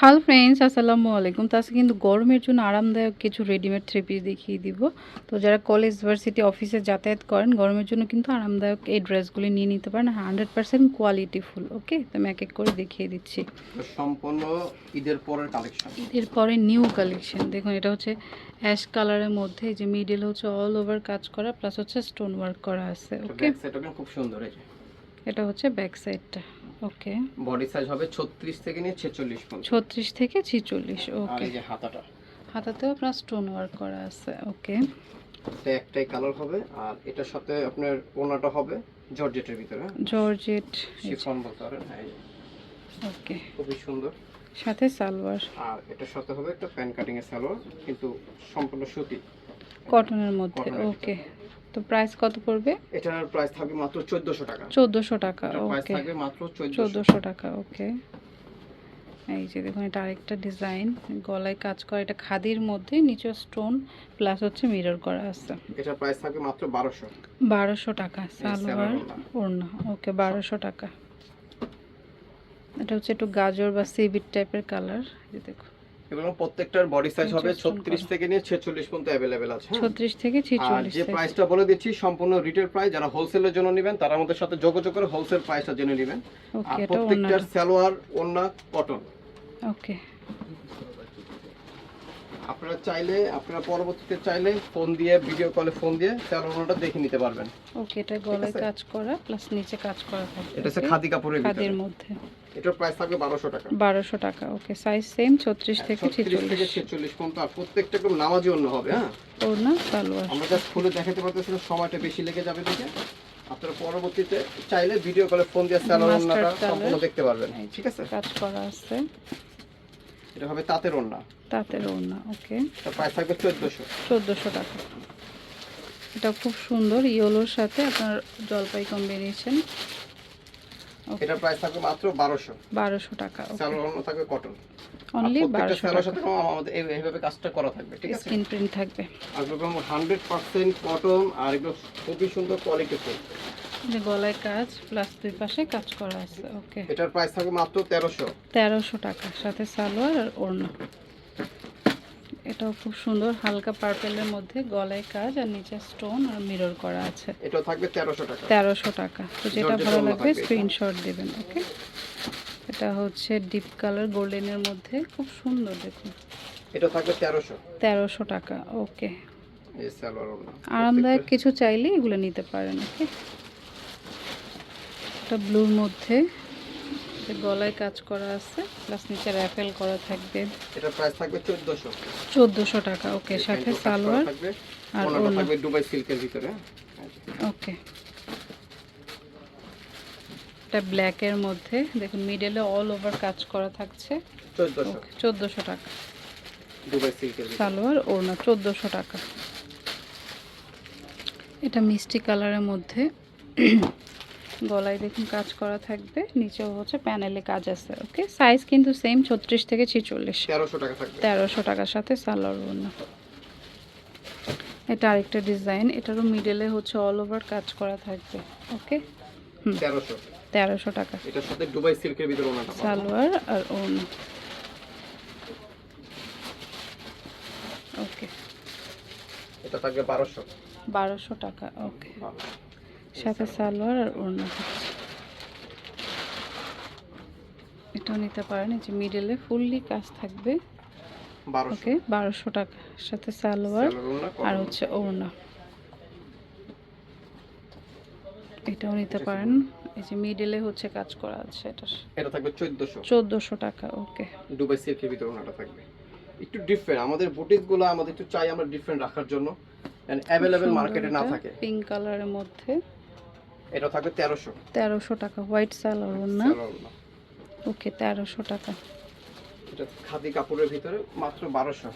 Hello friends আসসালামু আলাইকুম। তো আজকে কিন্তু গরমের জন্য আরামদায়ক কিছু রেডিমেড থ্রি পিস দেখিয়ে দিব। তো যারা কলেজ ভার্সিটি অফিসে যাতায়াত করেন গরমের জন্য কিন্তু আরামদায়ক এই ড্রেসগুলি নিয়ে নিতে পারেন। হান্ড্রেড পার্সেন্ট কোয়ালিটিফুল ওকে তো আমি এক এক করে দেখিয়ে দিচ্ছি। সম্পূর্ণ ঈদের পরের কালেকশন ঈদের পরে নিউ কালেকশন দেখুন এটা হচ্ছে অ্যাশ কালারের মধ্যে এই যে মিডল হচ্ছে অল ওভার কাজ করা প্লাস হচ্ছে স্টোন ওয়ার্ক করা আছে ওকে খুব সুন্দর এটা হচ্ছে ব্যাক সাইডটা ওকে। বডি সাইজ হবে 36 থেকে নিয়ে 46 পর্যন্ত। ছত্রিশ থেকে ছিচল্লিশ আর ওকে। এই যে হাতাটা। হাতাতেও আপনার স্টোন ওয়ার্ক করা আছে ওকে। এটা একটাই কালার হবে আর এটার সাথে আপনার ওনাটা হবে জর্জেটের ভিতরে জর্জেট শিফন বলতে পারেন হ্যাঁ। ওকে। খুবই সুন্দর। সাথে সালোয়ার। আর এটার সাথে হবে একটা প্যান কাটিং এর সালোয়ার কিন্তু সম্পূর্ণ সুতি। কটনের মধ্যে ওকে। তো প্রাইস কত পড়বে? এটার প্রাইস থাকবে মাত্র 1400 টাকা। চোদ্দোশো টাকা এটার প্রাইস ওকে থাকবে মাত্র 1400 চোদ্দোশো টাকা ওকে এই যে দেখুন এটা আরেকটা ডিজাইন গলায় কাজ করা এটা খাদির মধ্যে নিচে স্টোন প্লাস হচ্ছে মিরর করা আছে। এটার প্রাইস থাকবে মাত্র 1200 বারোশো টাকা সালোয়ার ওড়না। ওকে বারোশো টাকা। এটা হচ্ছে একটু গাজর বা সিবিট টাইপের কালার এই দেখুন। এগুলো প্রত্যেকটার বডি সাইজ হবে নিচে stone 36 থেকে নিয়ে 46 পর্যন্ত अवेलेबल আছে হ্যাঁ? ছত্রিশ থেকে আর ছিচল্লিশ যে প্রাইসটা বলে দিচ্ছি সম্পূর্ণ রিটেল প্রাইস যারা হোলসেলের জন্য নেবেন তারা আমাদের সাথে যোগাযোগ করে হোলসেল প্রাইসটা জেনে নেবেন আর ওকে এটা প্রত্যেকটার সালোয়ার ওন্না কটন ওকে আপনারা চাইলে আপনারা পরবর্তীতে চাইলে ফোন দিয়ে ভিডিও কলে ফোন দিয়ে সালোয়ারটা দেখে নিতে পারবেন ওকে এটা গলায় আছে? কাজ করা প্লাস নিচে কাজ করা থাকবে এটা হচ্ছে okay? খাদি কাপড়ের ভিতরে খাদির মধ্যে এটার প্রাইস থাকবে 1200 টাকা। বারোশো টাকা ওকে সাইজ সেম ছত্রিশ থেকে 36 থেকে 46 পর্যন্ত আর প্রত্যেকটা একদম নামাজি অন্য হবে হ্যাঁ? ওড়না সালোয়ার। আমরা জাস্ট খুলে দেখাতে পারতেছি না, সময়টা বেশি লেগে যাবে দেখে। আপনারা পরবর্তীতে চাইলে ভিডিও কলে ফোন দিয়ে সালোয়ার সম্পূর্ণ দেখতে পারবেন। ঠিক আছে। কাজ করা আছে। এটা হবে তাঁতের ওন্না তাঁতের ওড়না ওকে তার প্রাইস থাকবে 1400 চোদ্দোশো টাকা। এটা খুব সুন্দর ইয়েলোর সাথে আপনার জলপাই কম্বিনেশন এটার প্রাইস থাকবে মাত্র 1200 বারোশো টাকা সালোয়ার ওন্না থাকবে কটন অনলি বারোশো সালোয়ার টাকা। সাথে আমাদের এইভাবে কাজটা করা থাকবে ঠিক আছে? স্ক্রিন প্রিন্ট থাকবে। আর এগুলো হান্ড্রেড পার্সেন্ট কটন আর এগুলো খুবই সুন্দর কোয়ালিটি ফুল যে গলায় কাজ প্লাস দুই পাশে কাজ করা আছে ওকে এটার প্রাইস থাকবে মাত্র তেরোশো। তেরোশো টাকা সাথে সালোয়ার আর ওড়না। এটাও খুব সুন্দর হালকা পার্পেলের মধ্যে গলায় কাজ আর নিচে স্টোন আর মিরর করা আছে। এটাও থাকবে তেরোশো টাকা। তেরোশো টাকা। তো যেটা ভালো লাগবে স্ক্রিনশট দেবেন ওকে এটা হচ্ছে ডিপ কালার গোল্ডেনের মধ্যে। খুব সুন্দর দেখুন। এটা থাকবে তেরোশো। তেরোশো টাকা ওকে আরামদায়ক কিছু চাইলে এগুলো নিতে পারেন ওকে এটা ব্লুর মধ্যে যে গলায় কাজ করা আছে প্লাস নিচে র্যাফেল করা থাকবে। এটার প্রাইস থাকবে চোদ্দশো। চোদ্দোশো টাকা ওকে সাথে সালোয়ার আর ওড়নাটা থাকবে দুবাই সিল্কের ভিতরে ওকে এটা ব্ল্যাকের মধ্যে দেখুন মিডলে অল ওভার কাজ করা থাকছে। চোদ্দশো। ওকে চোদ্দোশো টাকা। দুবাই সিল্কের সালোয়ার ওড়না চোদ্দোশো টাকা। এটা মিষ্টি কালারের মধ্যে। গলায় দেখুন কাজ করা থাকবে নিচেও হচ্ছে প্যানেলে কাজ আছে ওকে সাইজ কিন্তু সেম ছত্রিশ থেকে ছিচল্লিশ। তেরোশো টাকা থাকবে। তেরোশো টাকার সাথে সালোয়ার ওড়না এটা আরেকটা ডিজাইন এটারও মিডলে হচ্ছে অল ওভার কাজ করা থাকবে ওকে তেরোশো। টাকা। এটার সাথে দুবাই সিল্কের ভিতরে সালোয়ার আর ওড়না ওকে এটা থাকবে বারোশো। বারোশো টাকা ওকে সাথে সালোয়ার আর ওড়না এটাও নিতে পারেন এই যে মিডলে ফুললি কাজ থাকবে। ওকে বারোশো টাকা। সাথে সালোয়ার আর হচ্ছে ওড়না। এটাও নিতে পারেন। এই যে মিডলে হচ্ছে কাজ করা আছে এটা এটা থাকবে চোদ্দশো। চোদ্দোশো টাকা ওকে দুবাই সিল্কের ভিতরে ওনাটা থাকবে। একটু ডিফারেন্ট আমাদের বুটিকগুলো আমাদের একটু চাই আমরা ডিফারেন্ট রাখার জন্য। অ্যাভেলেবেল মার্কেটে না থাকে। পিঙ্ক কালারের মধ্যে। এটা থাকবে তেরোশো। তেরোশো টাকা হোয়াইট সালোয়ার ওড়না ওকে তেরোশো টাকা। এটা খাদি কাপড়ের ভিতরে মাত্র বারোশো।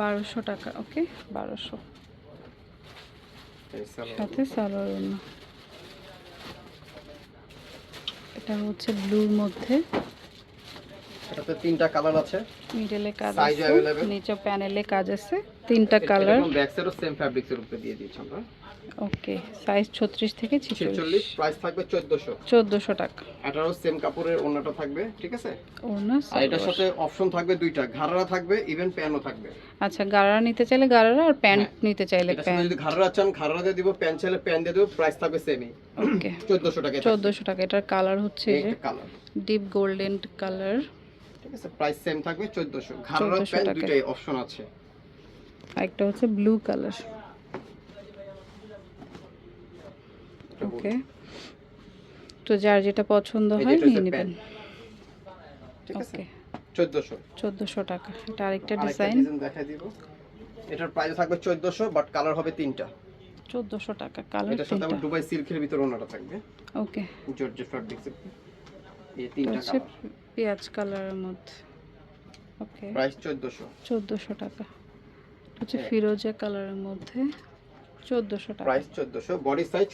বারোশো টাকা ওকে বারোশো। সাথে সালোয়ার ওড়না এটা হচ্ছে ব্লুর মধ্যে। এটাতে তিনটা কালার আছে। মিডলে কাজ আছে নিচে প্যানেলে কাজ আছে তিনটা কালার। ব্যাক সাইডও সেম ফ্যাব্রিক্সের উপরে দিয়ে দিয়েছি আমরা। ওকে সাইজ ছত্রিশ থেকে ছেচল্লিশ। ছিচল্লিশ প্রাইস থাকবে চোদ্দশো। চোদ্দোশো টাকা। এটারও সেম কাপড়ের অন্যটা থাকবে ঠিক আছে? ওড়না আর এটার সাথে অপশন থাকবে দুইটা ঘাড়রা থাকবে ইভেন প্যানও থাকবে। আচ্ছা গাড়া নিতে চাইলে গাড়ারা আর প্যান্ট। নিতে চাইলে প্যান্ট যদি ঘাড়রা চান ঘাড়রা দিয়ে দিব প্যান চাইলে প্যান দিয়ে দেবো প্রাইস থাকবে সেমই ওকে চোদ্দশো টাকা চোদ্দোশো টাকা এটার কালার হচ্ছে এই যে কালার ডিপ গোল্ডেন কালার ঠিক আছে প্রাইস সেম থাকবে চোদ্দশো। ঘাড়রা 1400 প্যান টাকা। দুইটাই অপশন আছে। একটা হচ্ছে ব্লু কালার ওকে তো যার যেটা পছন্দ হয় এটা নিয়ে নেবেন। ঠিক আছে? ওকে চোদ্দশো। চোদ্দোশো টাকা। এটা আরেকটা ডিজাইন। দেখাই দিব। এটার প্রাইস থাকবে চোদ্দশো বাট কালার হবে তিনটা। চোদ্দোশো টাকা কালার সাথে দুবাই সিল্কের ভিতরে ওনাটা থাকবে। ওকে জর্জেট ফ্যাব্রিক্স এই এটা তিনটা কালার পেঁয়াজ কালারের মধ্যে। ওকে প্রাইস চোদ্দশো। চোদ্দোশো টাকা। হচ্ছে হ্যাঁ। ফিরোজা কালারের মধ্যে। টাকা। প্রাইস বডি সাইজ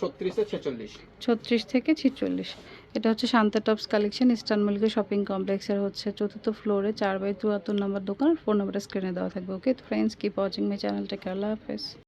থেকে ছিচল্লিশ। এটা হচ্ছে Shanta tops collection eastern Mallika shopping কমপ্লেক্সের হচ্ছে চতুর্থ ফ্লোরে চার বাই নম্বর দোকান ফোন নাম্বার স্ক্রিনে দেওয়া থাকবে। ওকে তো ফ্রেন্ডস কিপ ওয়াচিং মাই চ্যানেলটা কেরালা হাফেজ।